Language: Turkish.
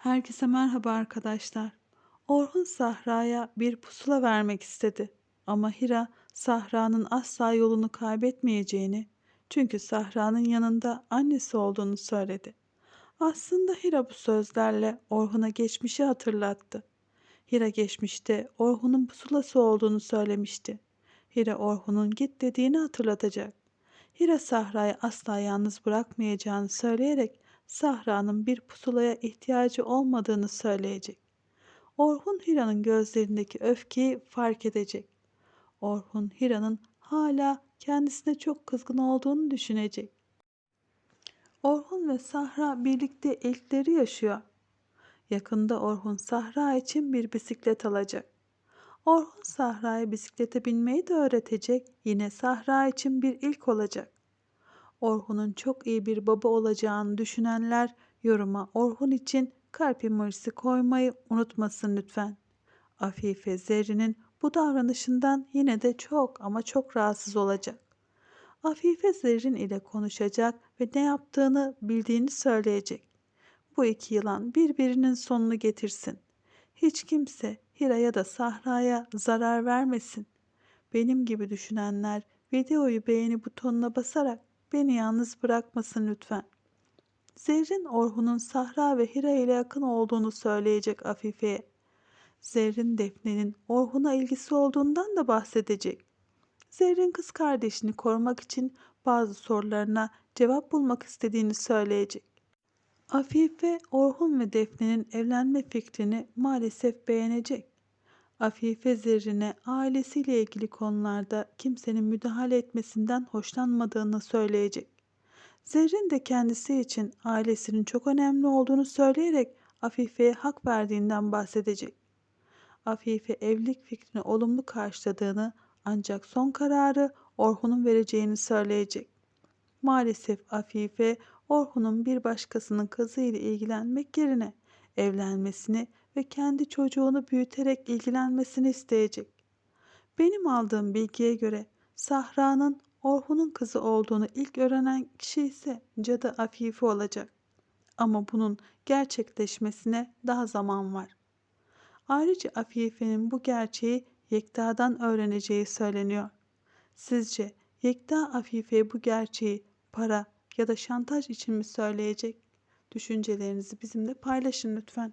Herkese merhaba arkadaşlar. Orhun Sahra'ya bir pusula vermek istedi. Ama Hira Sahra'nın asla yolunu kaybetmeyeceğini, çünkü Sahra'nın yanında annesi olduğunu söyledi. Aslında Hira bu sözlerle Orhun'a geçmişi hatırlattı. Hira geçmişte Orhun'un pusulası olduğunu söylemişti. Hira Orhun'un git dediğini hatırlatacak. Hira Sahra'yı asla yalnız bırakmayacağını söyleyerek Sahra'nın bir pusulaya ihtiyacı olmadığını söyleyecek. Orhun Hira'nın gözlerindeki öfkeyi fark edecek. Orhun Hira'nın hala kendisine çok kızgın olduğunu düşünecek. Orhun ve Sahra birlikte ilkleri yaşıyor. Yakında Orhun Sahra için bir bisiklet alacak. Orhun Sahra'ya bisiklete binmeyi de öğretecek. Yine Sahra için bir ilk olacak. Orhun'un çok iyi bir baba olacağını düşünenler yoruma Orhun için kalp emojisi koymayı unutmasın lütfen. Afife Zerrin'in bu davranışından yine de çok ama çok rahatsız olacak. Afife Zerrin ile konuşacak ve ne yaptığını bildiğini söyleyecek. Bu iki yılan birbirinin sonunu getirsin. Hiç kimse Hira'ya da Sahra'ya zarar vermesin. Benim gibi düşünenler videoyu beğeni butonuna basarak beni yalnız bırakmasın lütfen. Zerrin Orhun'un Sahra ve Hira ile yakın olduğunu söyleyecek Afife'ye. Zerrin Defne'nin Orhun'a ilgisi olduğundan da bahsedecek. Zerrin kız kardeşini korumak için bazı sorularına cevap bulmak istediğini söyleyecek. Afife, Orhun ve Defne'nin evlenme fikrini maalesef beğenecek. Afife Zerrin'e ailesiyle ilgili konularda kimsenin müdahale etmesinden hoşlanmadığını söyleyecek. Zerrin de kendisi için ailesinin çok önemli olduğunu söyleyerek Afife'ye hak verdiğinden bahsedecek. Afife evlilik fikrini olumlu karşıladığını ancak son kararı Orhun'un vereceğini söyleyecek. Maalesef Afife Orhun'un bir başkasının kızıyla ilgilenmek yerine evlenmesini ve kendi çocuğunu büyüterek ilgilenmesini isteyecek. Benim aldığım bilgiye göre Sahra'nın Orhun'un kızı olduğunu ilk öğrenen kişi ise Cadı Afife olacak. Ama bunun gerçekleşmesine daha zaman var. Ayrıca Afife'nin bu gerçeği Yekta'dan öğreneceği söyleniyor. Sizce Yekta Afife'ye bu gerçeği para ya da şantaj için mi söyleyecek? Düşüncelerinizi bizimle paylaşın lütfen.